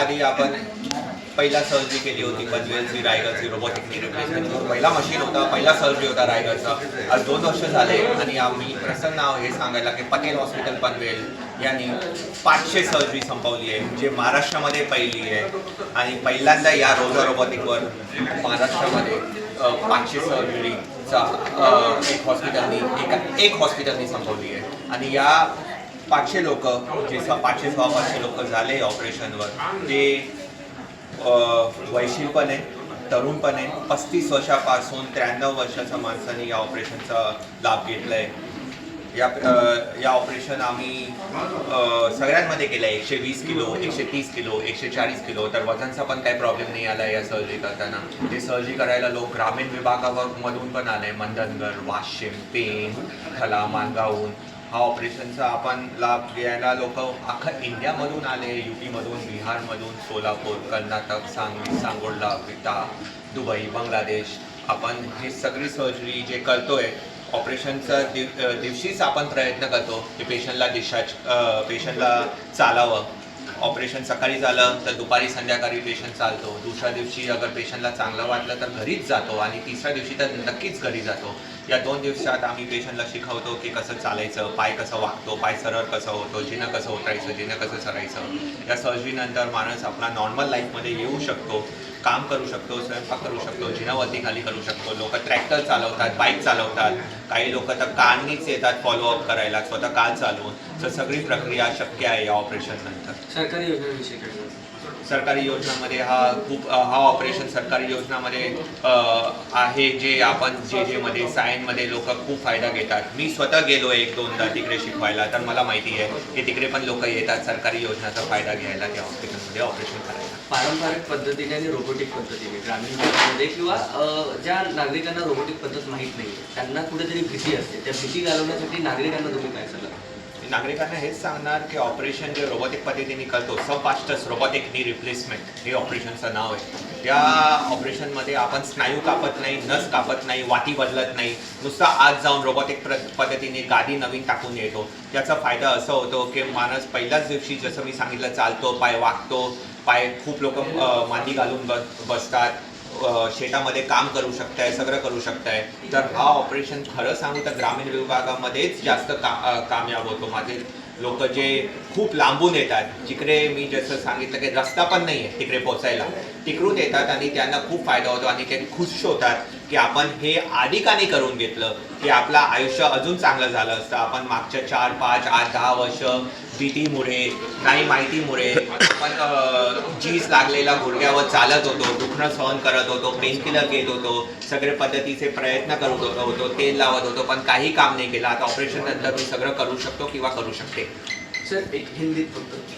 आधी आपण पहिला सर्जरी केली होती पनवेलची रायगडची रोबोटिक रिप्लेसमेंट पहिला मशीन होता पहिला सर्जरी होता रायगडचा. आज दोन वर्ष झाले आणि आम्ही प्रसन्न नाव हे सांगायला की पटेल हॉस्पिटल पनवेल यांनी पाचशे सर्जरी संपवली आहे जे महाराष्ट्रामध्ये पहिली आहे. आणि पहिल्यांदा या रोजा रोबोटिकवर महाराष्ट्रामध्ये पाचशे सर्जरीचा एक हॉस्पिटलनी एका एक हॉस्पिटलनी संपवली आहे. आणि या पाचशे लोक जे पाचशे सहा पाचशे लोक झाले ऑपरेशनवर. ते अ, पण आहे तरुण पण आहे पस्तीस वर्षापासून त्र्याण्णव वर्षाच्या माणसाने या ऑपरेशनचा लाभ घेतला आहे या या ऑपरेशन आम्ही सगळ्यांमध्ये केलं आहे एकशे वीस किलो एकशे तीस किलो एकशे चाळीस किलो. तर वजनचा पण काही प्रॉब्लेम नाही आला या सर्जरी करताना. ते सर्जरी करायला लोक ग्रामीण विभागावर मधून पण आले. मंदनगर वाशिम पेन खला मानगावून हा ऑपरेशनचा आपण लाभ घ्यायला लोक अख्खा इंडियामधून आले यू पीमधून बिहारमधून सोलापूर कर्नाटक सांगली सांगोडला विटा दुबई बांगलादेश. आपण हे सगळी सर्जरी जे करतोय ऑपरेशनचा दिव दिवशीच आपण प्रयत्न करतो की पेशंटला डिस्चार्ज पेशंटला चालावं. ऑपरेशन सकाळी झालं तर दुपारी संध्याकाळी पेशंट चालतो. दुसऱ्या दिवशी अगर पेशंटला चांगलं वाटलं तर घरीच जातो आणि तिसऱ्या दिवशी तर नक्कीच घरी जातो. या दोन दिवसात आम्ही पेशंटला शिकवतो की कसं चालायचं पाय कसं वागतो पाय सरळ कसं होतो जिनं कसं उतरायचं जिनं कसं सरायचं या सर्जरीनंतर माणूस आपला नॉर्मल लाईफमध्ये येऊ शकतो काम करू शकतो स्वयंपाक करू शकतो जिनावरती खाली करू शकतो. लोक ट्रॅक्टर चालवतात बाईक चालवतात. काही लोक तर काननीच येतात फॉलोअप करायला स्वतः कान चालवून तर सगळी प्रक्रिया शक्य आहे या ऑपरेशन नंतर. सरकारी योजनांविषयी सरकारी योजनामध्ये हा खूप हा ऑपरेशन सरकारी योजनामध्ये आहे जे आपण जे जेमध्ये सायनमध्ये लोक खूप फायदा घेतात. मी स्वतः गेलो एक दोनदा तिकडे शिकवायला तर मला माहिती आहे की तिकडे पण लोक येतात सरकारी योजनाचा फायदा घ्यायला त्या हॉस्पिटलमध्ये ऑपरेशन करायला. पारंपरिक पद्धतीने आणि रोबोटिक पद्धतीने ग्रामीण भागामध्ये किंवा ज्या नागरिकांना रोबोटिक पद्धत माहीत नाही त्यांना कुठेतरी भीती असते. त्या भीती घालवण्यासाठी नागरिकांना तुम्ही काय सल्ला नागरिकांना हेच सांगणार की ऑपरेशन जे रोबोटिक पद्धतीने करतो सब फास्टस रोबोटिक नी रिप्लेसमेंट हे ऑपरेशनचं नाव आहे. त्या ऑपरेशनमध्ये आपण स्नायू कापत नाही नस कापत नाही वाटी बदलत नाही. नुसतं आज जाऊन रोबोटिक प्र पद्धतीने गादी नवीन टाकून येतो त्याचा फायदा असं होतो की माणूस पहिल्याच दिवशी जसं मी सांगितलं चालतो पाय वागतो पाय खूप लोक मादी घालून बस बसतात. शेतामध्ये काम करू शकताय सगळं करू शकताय. तर हा ऑपरेशन खरं सांगू तर ग्रामीण विभागामध्येच जास्त का कामयाब होतो. माझे लोक जे खूप लांबून येतात. जिकडे मी जसं सांगितलं की रस्ता पण नाही आहे तिकडे पोचायला. तिकडून येतात आणि त्यांना खूप फायदा होतो आणि ते खुश होतात. की आपण हे आधी करून घेतलं की आपलं आयुष्य अजून चांगलं झालं असतं. आपण मागच्या चार पाच आठ दहा वर्ष भीतीमुळे नाही माहितीमुळे आपण जीज लागलेला गुडघ्यावर चालत होतो दुखणं सहन करत होतो पेनकिलर घेत होतो सगळे पद्धतीचे प्रयत्न करत होतो होतो तेल लावत होतो पण काही काम नाही केलं. आता ऑपरेशन नंतर मी सगळं करू शकतो किंवा करू शकते. सर एक हिंदीत फक्त